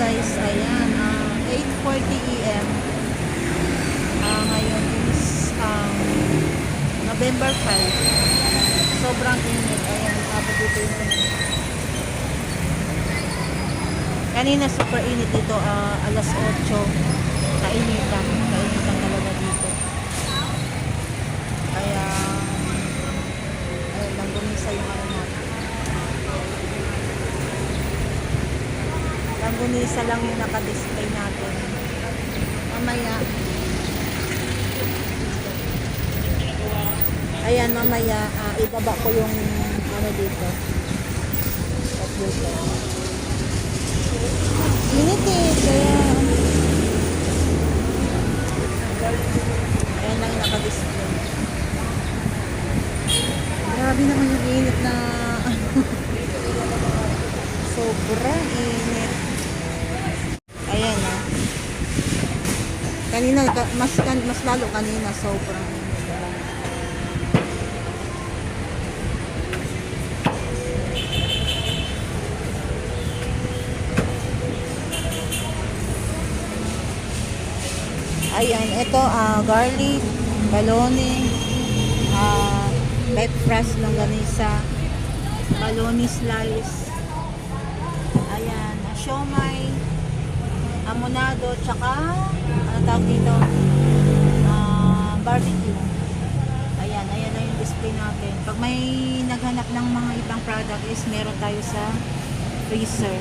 guys, ayan, ah, 8.40 a.m. Ah, ngayon is um, November 5. Sobrang init. Ayan, abot yung init. Kanina super init dito, ah, alas 8. Kainitan. Kainitan talaga dito. Kaya, ayun lang, gumisa yung ano Langgunisa lang yung naka-display natin. Mamaya. Ayan, mamaya, ah, ibaba ko yung ano dito. Computer. Init eh, kaya... Ayan lang yung naka-display. Grabe naman yung init na... Sobrang init. Ayan ah. Kanina, ka- mas, mas lalo kanina, sobrang. Ayan, ito ah garlic, balone, ah light fresh longganisa, balone slice, ayan, ah, siomay, amonado, tsaka, ano tawag dito? Ah, barbecue. Ayan, ayan na yung display natin. Pag may naghanap ng mga ibang product is meron tayo sa freezer.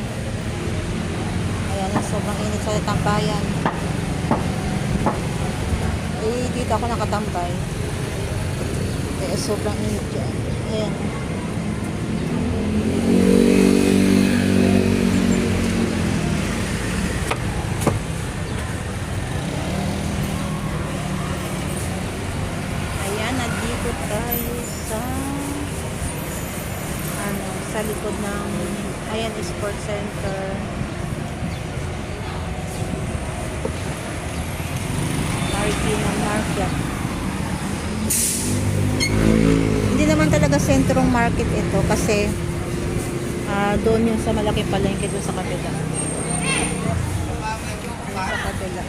Ayan, sobrang init sa tambayan. Eh, dito ako nakatambay. Eh, sobrang init dyan. Ayan, nandito tayo sa ano, sa likod ng ayan, Sports Center. Marikina Market. Hindi naman talaga sentrong market ito kasi ah, doon yung sa malaki palengke doon sa kabila. Doon sa kabila.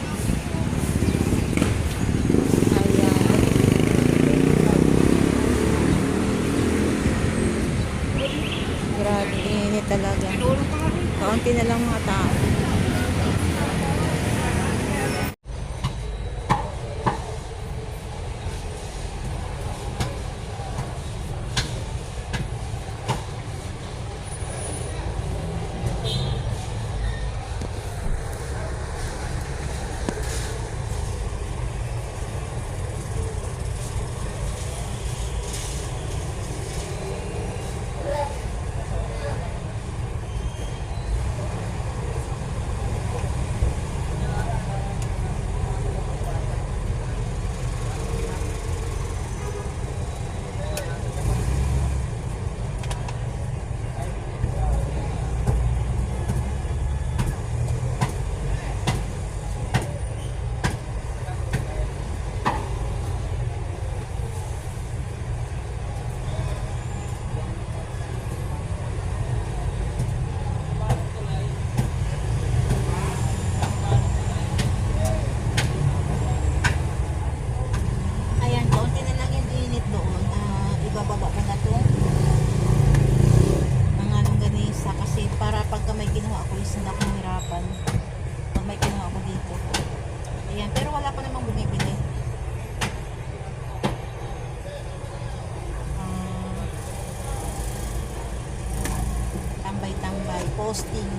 Posting.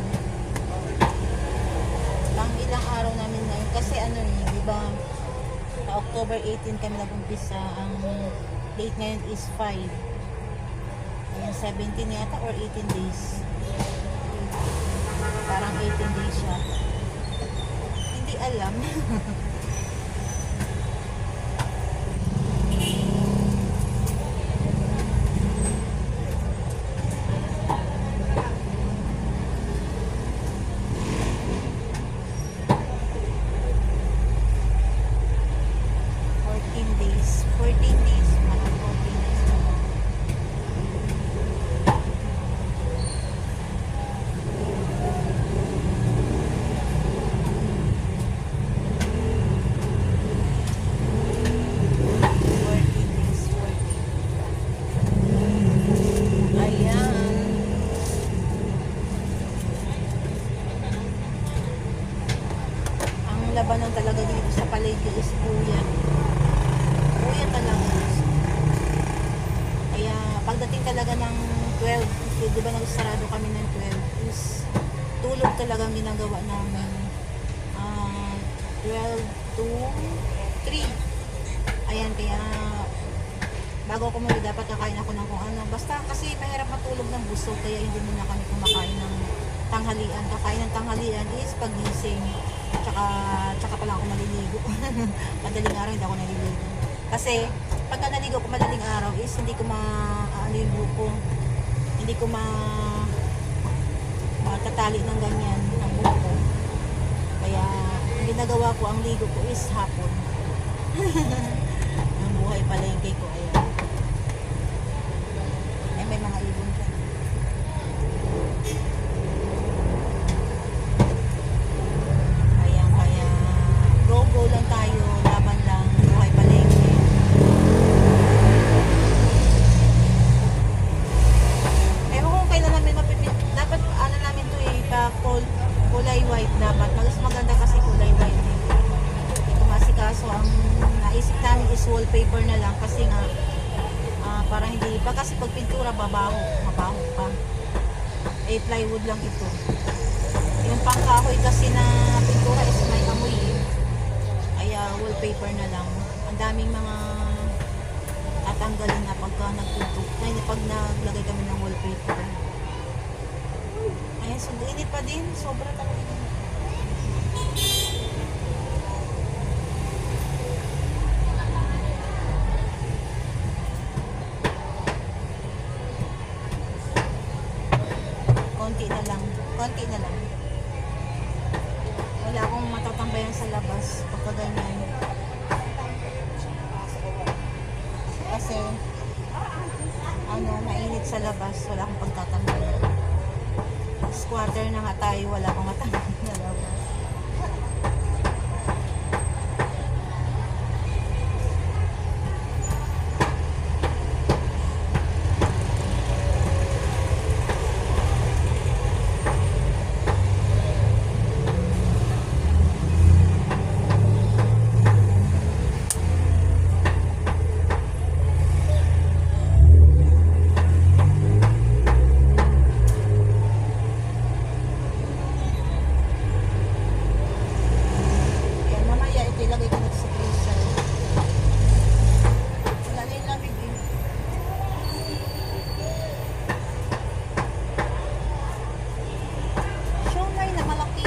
Pang ilang araw namin ngayon kasi ano eh, di ba sa October 18 kami nag-umpisa. Ang date ngayon is 5. Ayan, 17 yata or 18 days. Parang 18 days siya. Hindi alam. Fourteen days. 14 days. Parang 14 days na. ang labanan talaga dito sa palengke is kuya. Kuya talaga. Kaya pagdating talaga ng 12, kasi di ba nagsarado kami ng 12, is tulog talaga ang ginagawa namin. Ah, 12 to 3. Ayan, kaya bago ako muli dapat kakain ako ng kung ano. Basta kasi mahirap matulog ng busog kaya hindi muna kami kumakain ng tanghalian. Kakain ng tanghalian is pagising. Tsaka, tsaka pala ako maliligo. madaling araw hindi ako naliligo. Kasi pagka naligo ko madaling araw is hindi ko ma ano yung buko. Hindi ko ma matatali ng ganyan ng buko. Kaya ang ginagawa ko ang ligo ko is hapon. ang buhay palengke ko ayan. Eh, may mga ibon ka. Ayan, kaya go go lang tayo, laban lang, buhay palengke. Ewan ko kung kailan namin mapipit. Dapat ano namin to eh, pa kul kulay white dapat. Mas maganda kasi kulay white eh. Hindi ko masikaso. Ang naisip namin is wallpaper na lang kasi nga ah, para hindi pa kasi pag pintura babaho, mabaho pa. Eh plywood lang ito. Yung pangkahoy kasi na pintura is may amoy eh. Kaya wallpaper na lang. Ang daming mga tatanggalin na pagka nagtutok. Ay, pag naglagay kami ng wallpaper. Ayan, so init pa din. Sobra talaga. Konti na lang. Konti na lang. Wala akong matatambayan sa labas pagka ganyan. Kasi ano, mainit sa labas, wala akong pagtatambayan. Squatter na nga tayo, wala akong matambayan sa labas. Yan, mamaya ito ilagay ko na sa freezer. Wala na yung lamig eh. Siomay na malaki.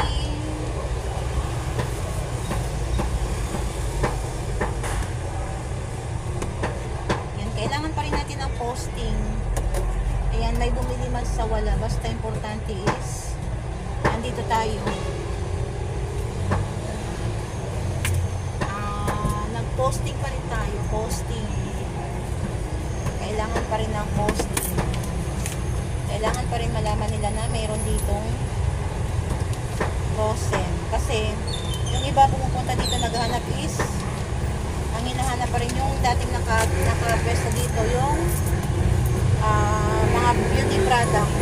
Yan, kailangan pa rin natin ang posting. Ayan, may bumili man sa wala. Basta importante is, andito tayo. Ah, nag-posting pa rin tayo. Posting. Kailangan pa rin ng posting. Kailangan pa rin malaman nila na mayroon ditong Rosen. Kasi, yung iba pumupunta dito naghahanap is, hinahanap pa rin yung dating naka, naka-pwesto dito, yung ah, mga beauty product.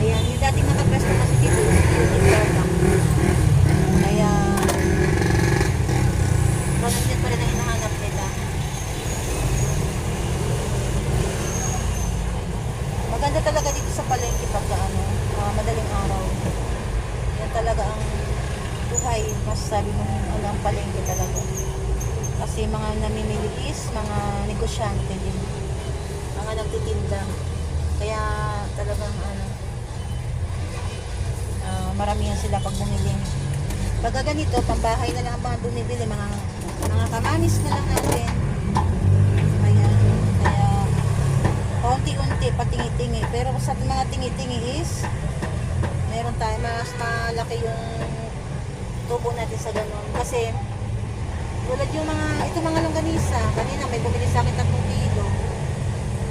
Ayan, yung dating naka-pwesto kasi dito is beauty product. Kaya, Ganun din pa rin ang hinahanap nila. Maganda talaga dito sa palengke pag ano, ah, madaling araw. Yan talaga ang buhay. Masasabi mo ano palengke talaga. Kasi mga namimili is mga negosyante din. Mga nagtitinda. Kaya talagang ano, ah, maramihan sila pag bumili. Pagka ganito, pambahay na lang ang mga bumibili, mga mga kamamis na lang natin. Ayan. Kaya, konti-unti, patingi-tingi. Pero sa mga tingi-tingi is, meron tayo, mas malaki yung tubo natin sa ganun. Kasi, tulad yung mga, ito mga longganisa, kanina may bumili sa akin 3 kilo.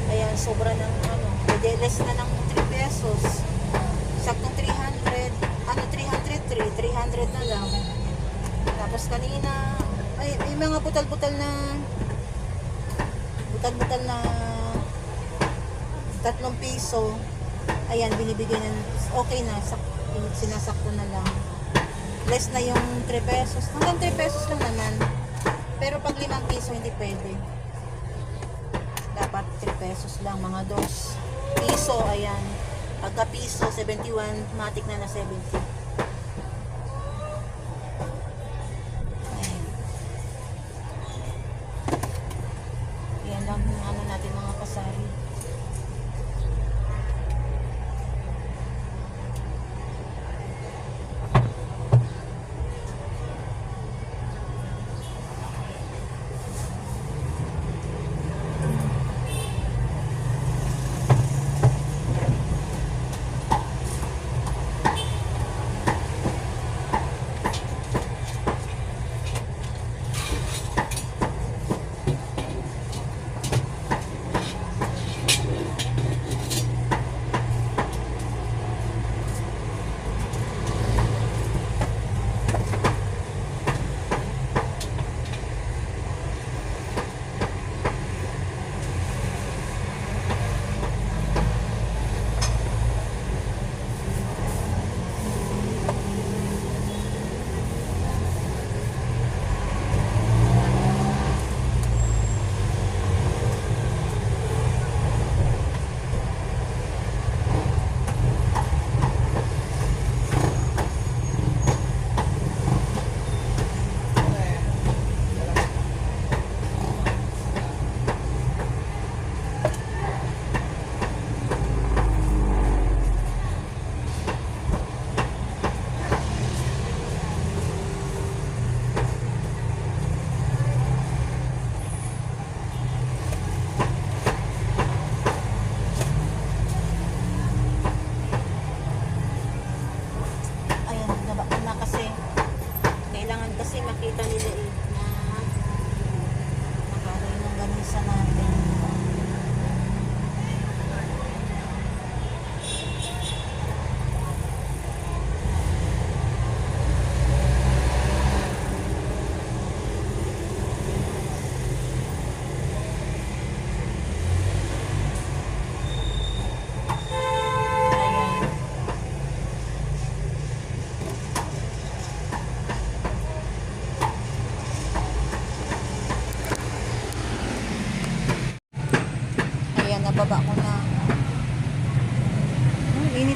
Kaya sobra ng ano, pwede less na ng 3 pesos. Saktong 300, ano 300, 300 na lang. Tapos kanina, ay, may mga butal-butal na, butal-butal na tatlong piso. Ayan, binibigyan na, okay na, sak, sinasakto na lang less na yung 3 pesos. Hanggang 3 pesos lang naman. Pero pag limang piso, hindi pwede. Dapat 3 pesos lang, mga dos. Piso, ayan. Pagka piso, 71, matik na na 70.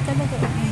talaga. Eh.